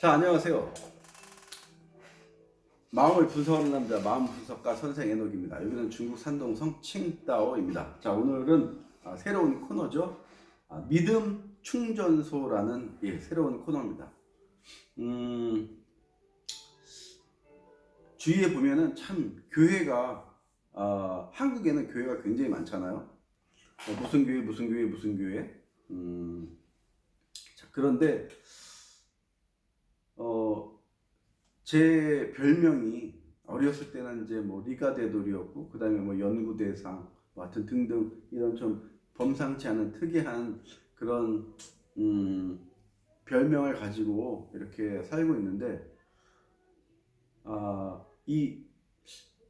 자, 안녕하세요. 마음을 분석하는 남자, 마음 분석가 선생 에녹입니다. 여기는 중국 산동 성 칭다오입니다. 자, 오늘은 아, 새로운 코너죠. 아, 믿음 충전소라는 예, 새로운 코너입니다. 음, 주위에 보면은 참 교회가 아, 한국에는 교회가 굉장히 많잖아요. 어, 무슨 교회, 무슨 교회, 무슨 교회. 음, 자, 그런데 어, 제 별명이 어렸을 때는 이제 뭐 리가대돌이었고 그 다음에 뭐 연구대상 뭐 하여튼 등등 이런 좀 범상치 않은 특이한 그런 음, 별명을 가지고 이렇게 살고 있는데 아, 이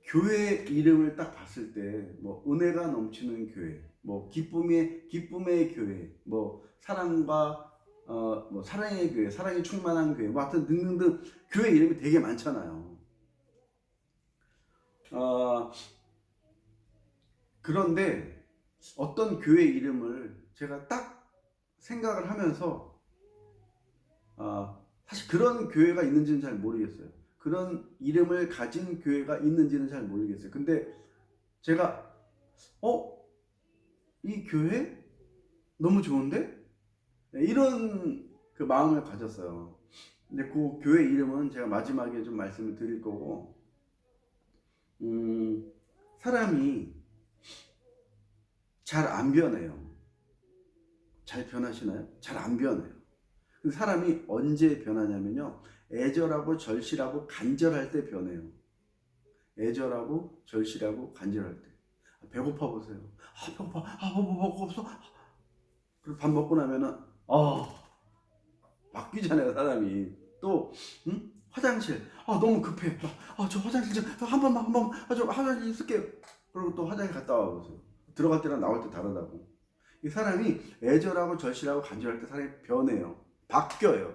교회 이름을 딱 봤을 때 뭐 은혜가 넘치는 교회, 뭐 기쁨의 기쁨의 교회, 뭐 사랑과 어, 뭐 사랑의 교회, 사랑이 충만한 교회, 뭐 하여튼 등등등 교회 이름이 되게 많잖아요. 어, 그런데 어떤 교회 이름을 제가 딱 생각을 하면서 어, 사실 그런 교회가 있는지는 잘 모르겠어요. 그런 이름을 가진 교회가 있는지는 잘 모르겠어요. 근데 제가 어? 이 교회 너무 좋은데? 네, 이런 그 마음을 가졌어요. 근데 그 교회 이름은 제가 마지막에 좀 말씀을 드릴 거고, 음, 사람이 잘 안 변해요. 잘 변하시나요? 잘 안 변해요. 사람이 언제 변하냐면요. 애절하고 절실하고 간절할 때 변해요. 애절하고 절실하고 간절할 때. 아, 배고파 보세요. 아, 배고파. 아, 뭐, 뭐, 먹고 없어. 그리고 밥 먹고 나면은 아 바뀌잖아요 사람이 또 응? 화장실 아 너무 급해 아 저 화장실 좀 한 번만 한 번만 아, 저 화장실 있을게요 그리고 또 화장실 갔다 와 보세요 들어갈 때랑 나올 때 다르다고 이 사람이 애절하고 절실하고 간절할 때 사람이 변해요 바뀌어요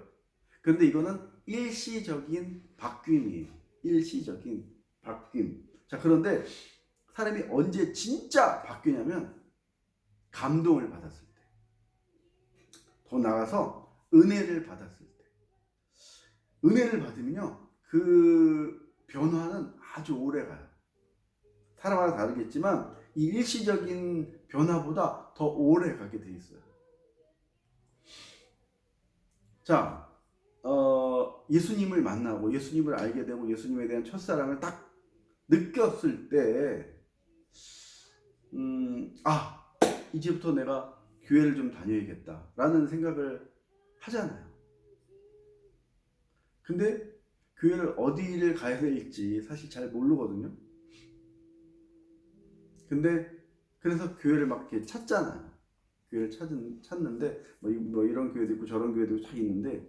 그런데 이거는 일시적인 바뀜이에요. 일시적인 바뀜 자 그런데 사람이 언제 진짜 바뀌냐면 감동을 받았을 때. 더 나가서 은혜를 받았을 때. 은혜를 받으면요 그 변화는 아주 오래 가요. 사람마다 다르겠지만 이 일시적인 변화보다 더 오래 가게 돼 있어요. 자 어, 예수님을 만나고 예수님을 알게 되고 예수님에 대한 첫사랑을 딱 느꼈을 때 음, 아 이제부터 내가 교회를 좀 다녀야겠다라는 생각을 하잖아요. 근데 교회를 어디를 가야 될지 사실 잘 모르거든요. 근데 그래서 교회를 막 이렇게 찾잖아요. 교회를 찾은, 찾는데 뭐, 이- 뭐 이런 교회도 있고 저런 교회도 다 있는데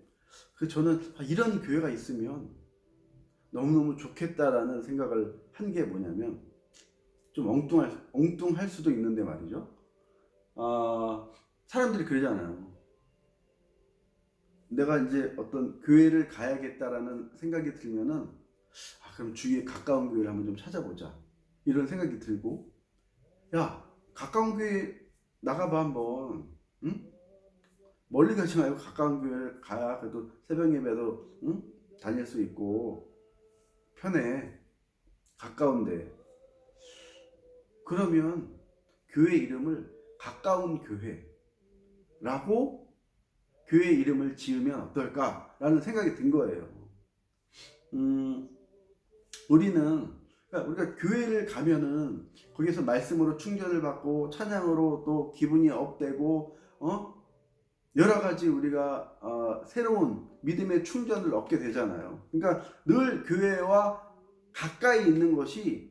그 저는 아, 이런 교회가 있으면 너무너무 좋겠다라는 생각을 한 게 뭐냐면 좀 엉뚱할, 엉뚱할 수도 있는데 말이죠. 아, 사람들이 그러잖아요. 내가 이제 어떤 교회를 가야겠다라는 생각이 들면은, 아, 그럼 주위에 가까운 교회를 한번 좀 찾아보자. 이런 생각이 들고, 야, 가까운 교회 나가봐, 한번. 응? 멀리 가지 말고 가까운 교회를 가야 그래도 새벽 예배도, 응? 다닐 수 있고, 편해. 가까운데. 그러면 교회 이름을 가까운 교회라고 교회 이름을 지으면 어떨까라는 생각이 든 거예요. 음, 우리는 그러니까 우리가 교회를 가면은 거기서 말씀으로 충전을 받고 찬양으로 또 기분이 업되고 어 여러 가지 우리가 어, 새로운 믿음의 충전을 얻게 되잖아요. 그러니까 늘 교회와 가까이 있는 것이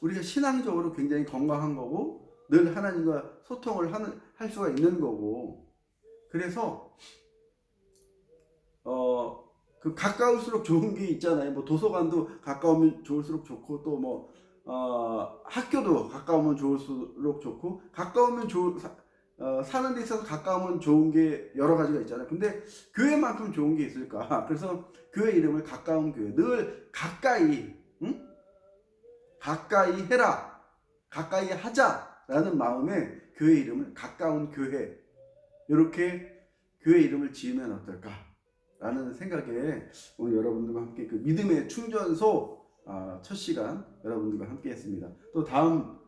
우리가 신앙적으로 굉장히 건강한 거고 늘 하나님과 소통을 하는, 할 수가 있는 거고 그래서 어, 그 가까울수록 좋은 게 있잖아요. 뭐 도서관도 가까우면 좋을수록 좋고 또뭐 어, 학교도 가까우면 좋을수록 좋고 가까우면 좋 어, 사는 데 있어서 가까우면 좋은 게 여러 가지가 있잖아요. 근데 교회만큼 좋은 게 있을까? 그래서 교회 이름을 가까운 교회. 늘 가까이, 응? 가까이 해라. 가까이 하자라는 마음에 교회 이름을 가까운 교회. 이렇게 교회 이름을 지으면 어떨까? 라는 생각에 오늘 여러분들과 함께 그 믿음의 충전소 아, 첫 시간 여러분들과 함께 했습니다. 또 다음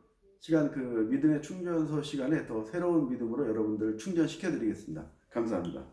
시간 그 믿음의 충전소 시간에 더 새로운 믿음으로 여러분들 충전시켜 드리겠습니다. 감사합니다.